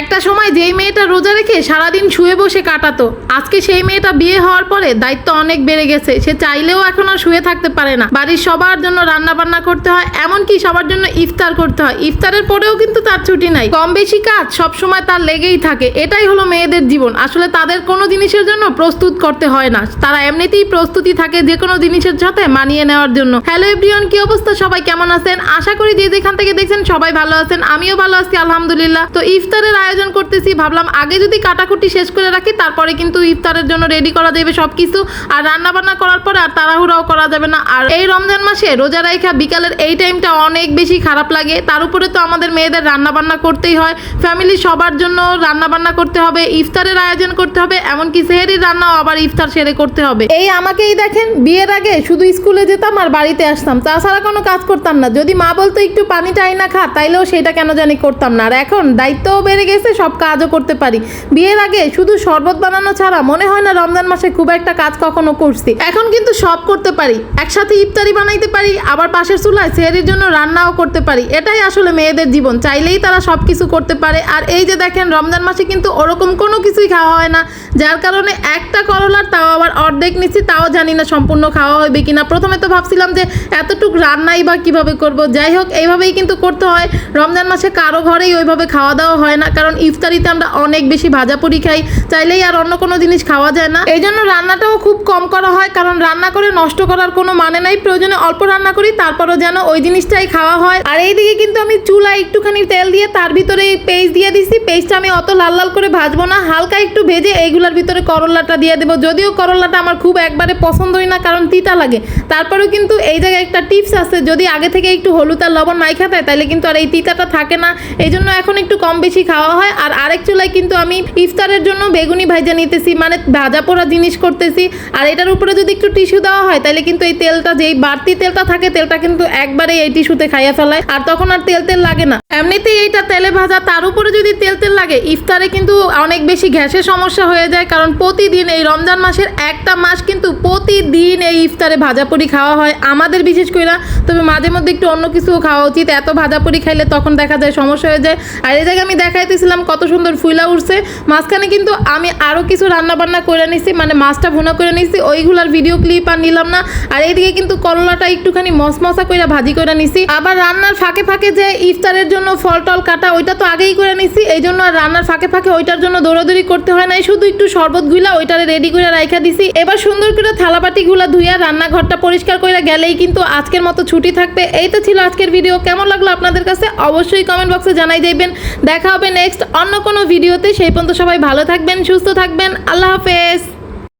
একটা সময় যেই মেয়েটা রোজা রেখে সারাদিন শুয়ে বসে কাটাতো, আজকে সেই মেয়েটা বিয়ে হওয়ার পরে দায়িত্ব অনেক বেড়ে গেছে। সে চাইলেও এখন আর শুয়ে থাকতে পারে না। বাড়ির সবার জন্য রান্না বান্না করতে হয়, এমনকি সবার জন্য ইফতার করতে হয়। ইফতারের পরেও কিন্তু তার ছুটি নাই। কম বেশি কাজ সব সময় তার লেগেই থাকে। এটাই হলো মেয়েদের জীবন। আসলে তাদের কোনো জিনিসের জন্য প্রস্তুত করতে হয় না। তারা এমনিতেই প্রস্তুতি থাকে যে কোনো জিনিসের সাথে মানিয়ে নেওয়ার জন্য। হ্যালো এভরিওয়ান কি অবস্থা? সবাই কেমন আছেন? আশা করি যে যেখান থেকে দেখছেন সবাই ভালো আছেন। আমিও ভালো আছি, আলহামদুলিল্লাহ। তো ইফতারের আয়োজন করতেছি। ভাবলাম আগে যদি কাটাকুটি শেষ করে রাখি, তারপরে কিন্তু ইফতারের জন্য রেডি করা যাবে সব কিছু আর রান্নাবান্না করার পরে আর তাড়াহুড়াও করা যাবে না। আর এই রমজান মাসে রোজা রাখা বিকালের এই টাইমটা অনেক বেশি খারাপ লাগে। তার উপরে তো আমাদের মেয়েদের রান্নাবান্না করতেই হয়। ফ্যামিলি সবার জন্য রান্নাবান্না করতে হবে, ইফতারের আয়োজন করতে হবে, এমনকি সেহেরির রান্নাও আবার ইফতার সেরে করতে হবে। এই আমাকেই দেখেন, বিয়ের আগে শুধু স্কুলে যেতাম আর বাড়িতে আসতাম। তাছাড়া কোনো কাজ করতাম না। যদি মা বলতো, একটু পানি টাই না খা, তাইলেও সেটা কেন জানি করতাম না। আর এখন দায়িত্বও বেড়ে গেছে। সব কাজও করতে পারি। বিয়ের আগে শুধু শরবত বানানো ছাড়া মনে হয় না রমজান মাসে খুব একটা কাজ কখনো করছি। এখন কিন্তু সব করতে পারি। একসাথে ইফতারি বানাইতে পারি, আবার পাশের চুলায় সেহরির জন্য রান্নাও করতে পারি। এটাই আসলে মেয়েদের জীবন। চাইলেই তারা সব কিছু করতে পারে। আর এই যে দেখেন, রমজান মাসে কিন্তু ওরকম কোনো কিছুই খাওয়া হয় না। যার কারণে একটা করলার তাও আবার অর্ধেক নিচ্ছি, তাও জানি না সম্পূর্ণ খাওয়া হবে কিনা। প্রথমে তো ভাবছিলাম যে এতটুক রান্নাই বা কীভাবে করব। যাই হোক, এইভাবেই কিন্তু করতে হয়। রমজান মাসে কারও ঘরেই ওইভাবে খাওয়া দাওয়া হয় না। কারণ ইফতারিতে আমরা অনেক বেশি ভাজাপুরি খাই, চাইলেই আর অন্য কোনো জিনিস খাওয়া যায় না। এই জন্য রান্নাটাও খুব কম করা হয়, কারণ রান্না করে নষ্ট করার কোনো মানে নাই। প্রয়োজনে অল্প রান্না করি, তারপরও যেন ওই জিনিসটাই খাওয়া হয়। আর এইদিকে কিন্তু আমি চুলায় একটুখানি তেল দিয়ে তার ভিতরে এই পেস্ট দিয়ে দিছি। পেস্টটা আমি অত লাল লাল করে ভাজবো না, হালকা একটু ভেজে এইগুলোর ভিতরে করলাটা দিয়ে দেবো। যদিও করলাটা আমার খুব একবারে পছন্দই না, কারণ তিতা লাগে। তারপরেও কিন্তু এই জায়গায় একটা টিপস আছে, যদি আগে থেকে একটু হলুদ আর লবণ নাই খাতায় তাহলে কিন্তু আর এই তিতাটা থাকে না। এই জন্য এখন একটু কম বেশি খাওয়া হয়। আর আরেক চুলায় কিন্তু আমি ইফতারের জন্য বেগুনি ভাজা নিতেছি মানে ভাজা পোড়া জিনিস করতেছি। আর এটার উপরে যদি একটু টিস্যু দেওয়া হয় তাহলে কিন্তু এই তেলটা, যেই বাড়তি তেলটা থাকে, তেলটা কিন্তু একবারে এই টিস্যুতে খাইয়া ফেলায়। আর তখন আর তেল তেল লাগে না। এমনিতেই এইটা তেলে ভাজা, তার উপরে যদি তেল তেল লাগে, ইফতারে কিন্তু অনেক বেশি গ্যাসের সমস্যা হয়ে যায়, কারণ প্রতিদিন এই রমজান মাসের একটা মাস কিন্তু প্রতিদিন এই ইফতারে ভাজাপুরি খাওয়া হয়। আমাদের বিশেষ করে না, তবে মাঝে মধ্যে একটু অন্য কিছু খাওয়া উচিত। এত ভাজাপুরি খাইলে তখন দেখা যায় সমস্যা হয়ে যায়। আর এই জায়গায় আমি দেখাইতেছিলাম কত সুন্দর ফুইলা উঠছে। মাঝখানে কিন্তু আমি আরও কিছু রান্না বান্না করে নিছি মানে মাছটা ভুনা করে নিছি, ওইগুলার ভিডিও ক্লিপ আর নিলাম না। আর এইদিকে কিন্তু করলাটা একটুখানি মশমশা করে ভাজি করে নিছি। আবার রান্নার ফাঁকে ফাঁকে যে ইফতারের জন্য ফল টল কাটা, ওইটা তো আগেই করে নিছি এই জন্য আর রান্নার ফাঁকে ফাঁকে ওইটার জন্য দৌড়াদৌড়ি করতে হয় নাই শুধু একটু শরবতগুলা ওইটারে রেডি করে রাইখা দিছি। এবার সুন্দর করে থালাবাটি গুলা ধুইয়া রান্নাঘরটা পরিষ্কার করে গেলেই কিন্তু আজকের মতো ছুটি থাকবে। এই তো ছিল আজকের ভিডিও কেমন লাগল আপনাদের কাছে? অবশ্যই কমেন্ট বক্সে জানাই দেবেন। দেখা হবে নেক্সট অন্য কোনো ভিডিওতে সেই পর্যন্ত সবাই ভালো থাকবেন, সুস্থ থাকবেন। আল্লাহ হাফেজ।